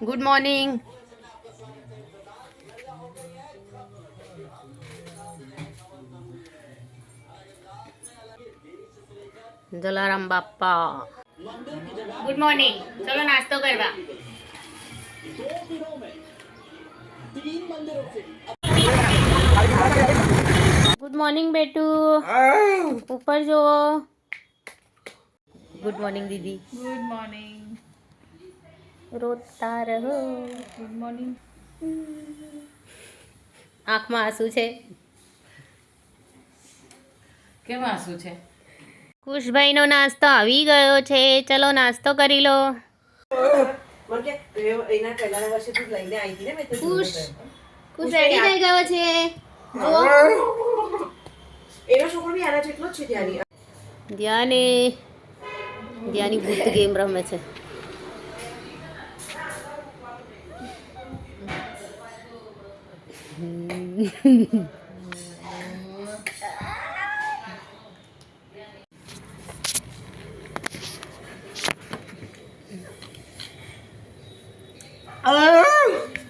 Good morning Jalaram બાપા good morning ચલો નાસ્તો કરવા ગુડ મોર્નિંગ બેટુ ઉપર જુઓ ગુડ મોર્નિંગ દીદી ગુડ મોર્નિંગ રોતા રહો. ગુડ મોર્નિંગ આંખમાં આંસુ છે? કેમ આંસુ છે? કુશભાઈનો નાસ્તો આવી ગયો છે. ચલો નાસ્તો કરી લો. મને કે એ- એના પહેલાના વર્ષે તું લઈને આવી હતી ને મેં તે ખુશ. રેડી થઈ ગયો છે. એનો છોકરો બી આના જેટલો જ છે ત્યાંની ધ્યાને. ધ્યાની ભૂત ગેમ રમે છે.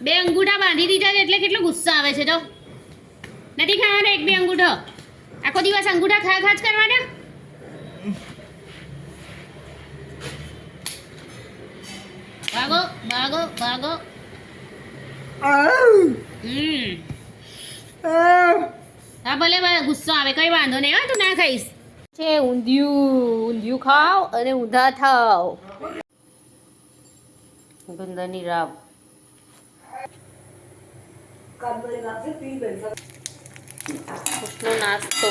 બે અંગૂઠા બાંધી દીધા છે એટલે કેટલો ગુસ્સો આવે છે તો. નથી ખાવાનો એક બે અંગૂઠો? આખો દિવસ અંગૂઠા ખા ખાજ કરવાના? ભાગો ભાગો ભાગો હમ હા ભલે ભલે ગુસ્સો આવે કઈ વાંધો નહીં હા તું ના ખાઈશ. છે ઊંધિયું ઊંધિયું ખાવ અને ઊંધા થાવ ગુંદરની રાવ નાસ્તો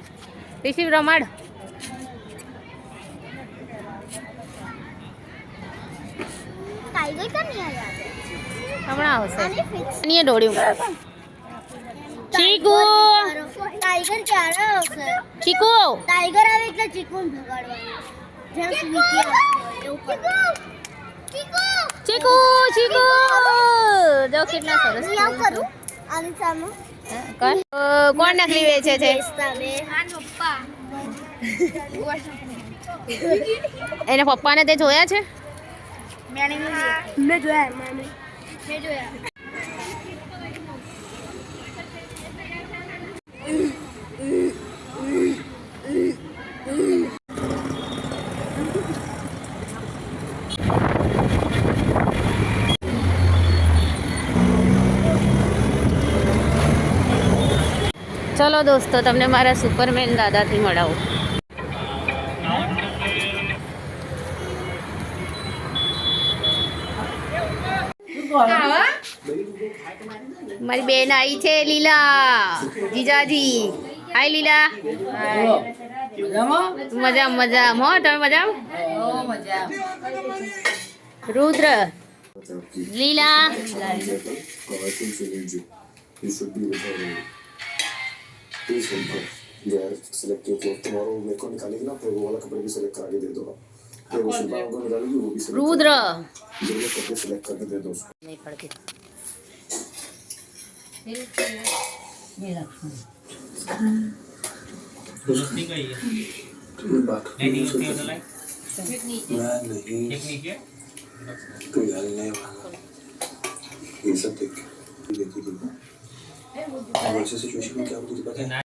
રિસીવ રમાડ. હમણાં આવશે. નિયે દોડ્યું. ચીકુ! ટાઈગર ક્યારે આવશે. ટાઈગર ચીકુ! ચીકુ! જો કેટલા સરસ કરું? અ, કોણ? નકલી વેચે છે? પપ્પા એના પપ્પાને તે જોયા છે? મેં જોયા મેં મેં જોયા. ચલો દોસ્તો, તમને મારા સુપરમેન દાદાથી મળાવું. મારી બેન આવી છે, લીલા. જીજાજી. હાય, લીલા. મજા મજા હો, તમે મજા રુદ્ર. લીલા. प्लीज हेल्प जो है सिलेक्ट किया तुम्हारा मेरे को निकालेगी ना फिर वो वाला कपड़े भी सिलेक्ट करा दे दो फिर वो शिल्पा को निकालेगी वो भी रुद्र जरूर कपड़े सिलेक्ट करके दे दो उसको नहीं पड़ती ये रखूं कोई हल नहीं ये सब देख देखिए देखी थी वैसे सिचुएशन में क्या होती थी पता है